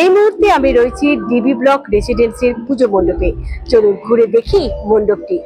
এই মুহূর্তে আমি রয়েছি ডিবি ব্লক রেসিডেন্সির পুজো মণ্ডপে। চলুন ঘুরে দেখি মণ্ডপটি।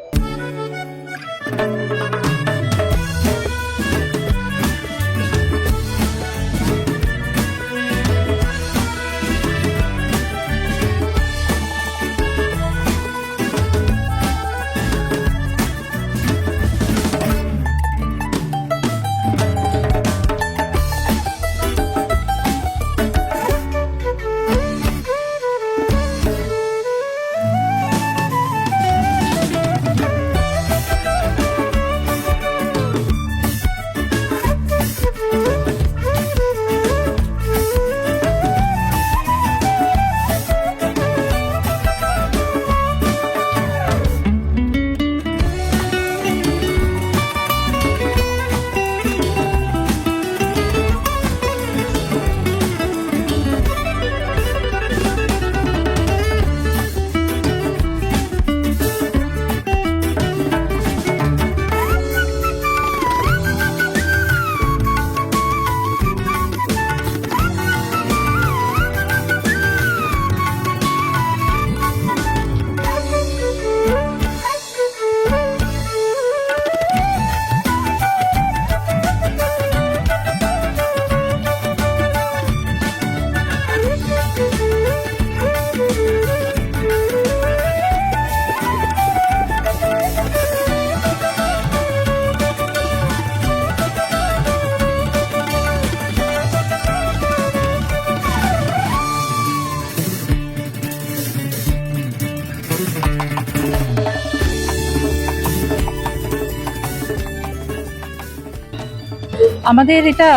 আমাদের এটা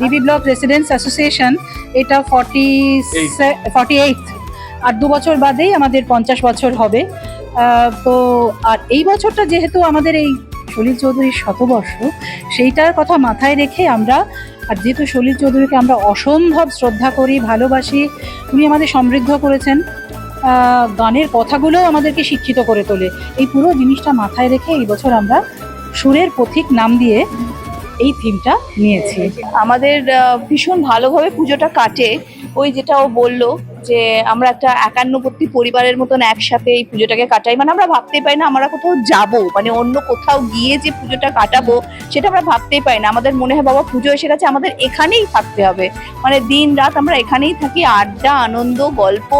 ডিবি ব্লক রেসিডেন্টস অ্যাসোসিয়েশন এটা ফর্টি ফর্টি এইট আর দু বছর বাদেই আমাদের পঞ্চাশ বছর হবে। তো আর এই বছরটা যেহেতু আমাদের এই সলিল চৌধুরীর শতবর্ষ সেইটার কথা মাথায় রেখে আমরা আর যেহেতু সলিল চৌধুরীকে আমরা অসম্ভব শ্রদ্ধা করি ভালোবাসি উনি আমাদের সমৃদ্ধ করেছেন গানের কথাগুলোও আমাদেরকে শিক্ষিত করে তোলে। এই পুরো জিনিসটা মাথায় রেখে এই বছর আমরা সুরের পথিক নাম দিয়ে এই থিমটা নিয়েছি। আমাদের ভীষণ ভালোভাবে পুজোটা কাটে। ওই যেটা ও বলল যে, আমরা একটা একান্নবর্তী পরিবারের মতন একসাথে এই পুজোটাকে কাটাই। মানে আমরা ভাবতেই পাই না আমরা কোথাও যাব মানে অন্য কোথাও গিয়ে যে পুজোটা কাটাবো, সেটা আমরা ভাবতেই পাই না। আমাদের মনে হয়, বাবা, পুজো এসে গেছে, আমাদের এখানেই থাকতে হবে। মানে দিন রাত আমরা এখানেই থাকি, আড্ডা, আনন্দ, গল্প,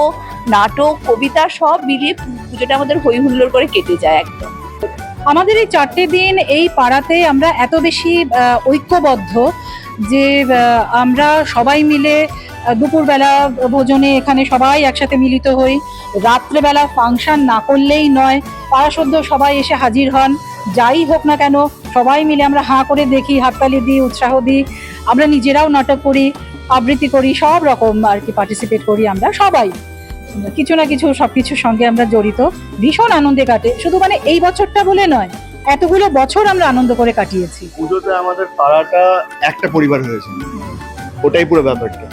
নাটক, কবিতা সব মিলিয়ে পুজোটা আমাদের হই হুল্লোড় করে কেটে যায় একদম। আমাদের এই চারটে দিন এই পাড়াতে আমরা এত বেশি ঐক্যবদ্ধ যে আমরা সবাই মিলে দুপুরবেলা ভোজনে এখানে সবাই একসাথে মিলিত হই। রাত্রেবেলা ফাংশন না করলেই নয়। পাড়াসদ্য সবাই এসে হাজির হন। যাই হোক না কেন, সবাই মিলে আমরা হাঁ করে দেখি, হাততালি দিই, উৎসাহ দিই। আমরা নিজেরাও নাটক করি, আবৃত্তি করি, সব রকম আর কি পার্টিসিপেট করি আমরা সবাই। কিছু না কিছু সবকিছুর সঙ্গে আমরা জড়িত। ভীষণ আনন্দে কাটে। শুধু মানে এই বছরটা বলে নয় এতগুলো বছর আমরা আনন্দ করে কাটিয়েছি। পুজোতে আমাদের পাড়াটা একটা পরিবার হয়েছে। ওটাই পুরো ব্যাপারটা।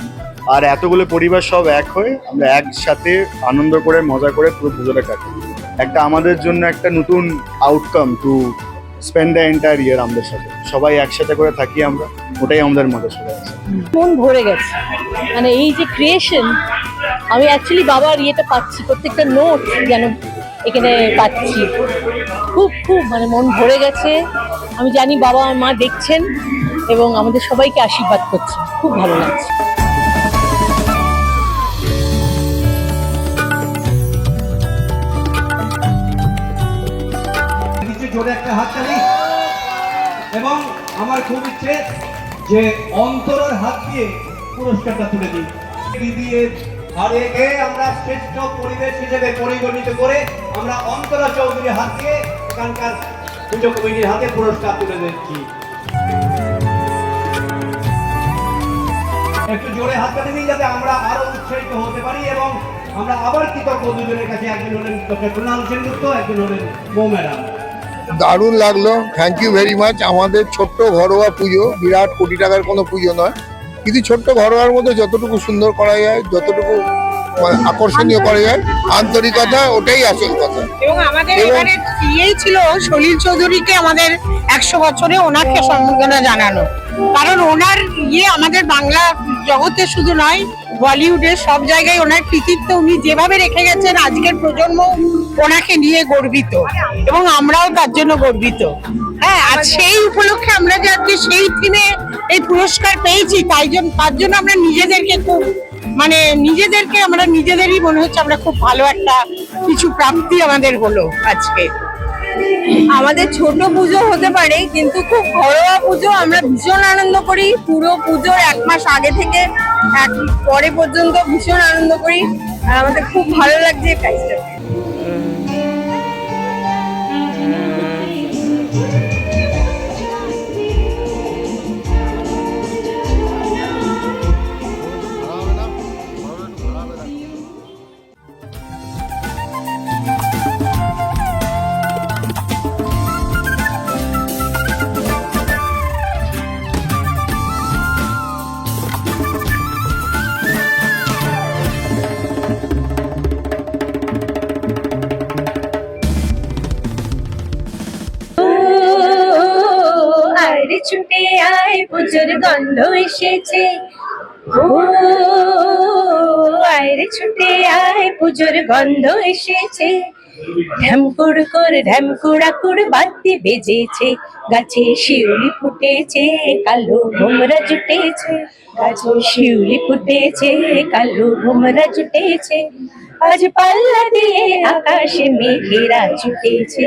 আর এতগুলো পরিবার সব এক হয়ে আমরা একসাথে আনন্দ করে মজা করে পুরো পুজোটা কাটি। একটা আমাদের জন্য একটা নতুন outcome to spend the entire year আমাদের সাথে। সবাই একসাথে করে থাকি আমরা ওটাই আমাদের মজা সবাই আছে মন ভরে গেছে। মানে এই যে ক্রিয়েশন আমি অ্যাকচুয়ালি বাবার ইয়েটা পাচ্ছি, প্রত্যেকটা নোট যেন এখানে পাচ্ছি। খুব খুব মানে মন ভরে গেছে। আমি জানি বাবা আর মা দেখছেন এবং আমাদের সবাইকে আশীর্বাদ করছে খুব ভালো লাগছে। এবং আমার খুব ইচ্ছে যে অন্তরের হাত দিয়ে পুরস্কারটা তুলে দিই। দিদির হারে গিয়ে আমরা শ্রেষ্ঠ পরিবেশ হিসেবে পরিগণিত করে আমরা অন্তরা চৌধুরীর হাত এখানকার পুজো কমিটির হাতে পুরস্কার তুলে দিচ্ছি। একটু জোরে যাতে আমরা আরও উৎসাহিত হতে পারি এবং আমরা আবার কৃতজ্ঞ দুজনের কাছে একজন হলেন ডক্টর সেনগুপ্ত, একজন হলেন দারুণ লাগল থ্যাংক ইউ ভেরি মাচ আমাদের ছোট্ট ঘরোয়া পুজো, বিরাট কোটি টাকার কোনো পুজো নয়। কিন্তু ছোট্ট ঘরোয়ার মধ্যে যতটুকু সুন্দর করা যায় যতটুকু মানে আকর্ষণীয় করা যায় আন্তরিকতা ওটাই আসল কথা। এবং আমাদের এবং- এখানে ইয়েই ছিল সলিল চৌধুরীকে আমাদের একশো বছরে ওনাকে সম্বোধনা জানানো। কারণ ওনার ইয়ে আমাদের বাংলা জগতে শুধু নয় বলিউডের সব জায়গায় ওনার কৃতিত্ব উনি যেভাবে রেখে গেছেন আজকের প্রজন্ম ওনাকে নিয়ে গর্বিত। এবং আমরাও তার জন্য গর্বিত। হ্যাঁ আর সেই উপলক্ষে আমরা যে আজকে সেই থিমে এই পুরস্কার পেয়েছি, তাই জন্য, তার জন্য আমরা নিজেদেরকে খুব মানে নিজেদেরকে আমরা নিজেদেরই মনে হচ্ছে আমরা খুব ভালো একটা কিছু প্রাপ্তি আমাদের হলো আজকে। আমাদের ছোট পুজো হতে পারে, কিন্তু খুব ঘরোয়া পুজো আমরা ভীষণ আনন্দ করি। পুরো পুজোর এক মাস আগে থেকে এক পরে পর্যন্ত ভীষণ আনন্দ করি। আর আমাদের খুব ভালো লাগছে এই প্রাইসটা ছুটে আয় পুজোর গন্ধ এসেছে। ও আরে ছুটে আয় পুজোর গন্ধ এসেছে। ঢ্যামকুড় কর ঢ্যামকুড়া কুড় বাতি বেজেছে। গাছে শিউলি ফুটেছে, কালো ভোমরা জুটেছে। গাছে শিউলি ফুটেছে, কালো ভোমরা জুটেছে। আজ পাল্লা দিয়ে আকাশে মেঘেরা ছুটেছে